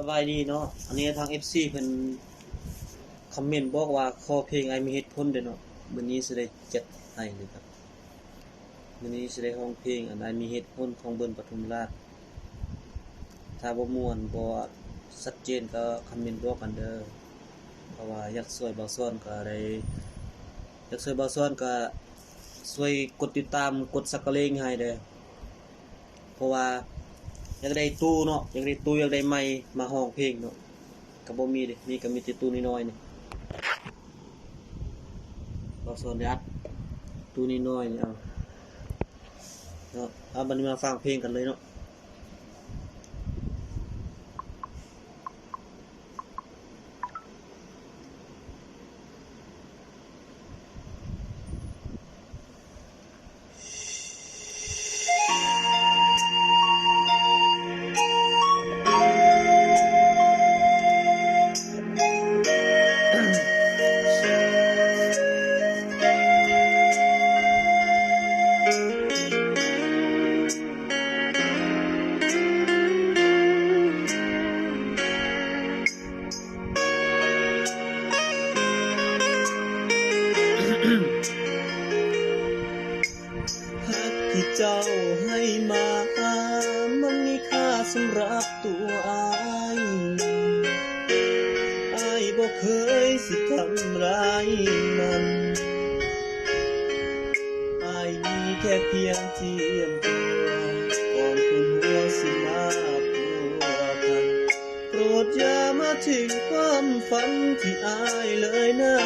สบายดีเนาะ อันนี้ทาง FC เพิ่นคอมเมนต์บอกว่าขอเพลงไอมีเหตุผลเด้อเนาะมื้อนี้สิได้จัดให้เลยครับมื้อนี้สิได้ร้องเพลงอันไอมีเหตุผลของเบิ้ลปทุมราช ถ้าบ่ม่วนบ่ชัดเจนก็คอมเมนต์บอกกันเด้อ เพราะว่าอยากช่วยเบาซ้อนก็ได้อยากช่วยเบาซ้อนก็ช่วยกดติดตามกดสักกะเลงให้เด้อ เพราะว่าากได้ตู้เนาะอยากได้ตู้อยากได้ไม้มาห้องเพลงเนาะก็บ่มีเด้มีก็มีแต่ตู้น้อยๆนี่เราสอนยัดตู้น้อยๆนี่เอาเนาะเอาบันมาฟังเพลงกันเลยเนาะ เจ้าให้มา มันมีค่าสำหรับตัวอายอายบ่เคยสิทำร้ายมันอายมีแค่เพียงเทียมตัวก่อนคุณหัวสิมาพัวพันโปรดอย่ามาถึงความฝันที่อายเลยนะ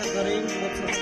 আশা করি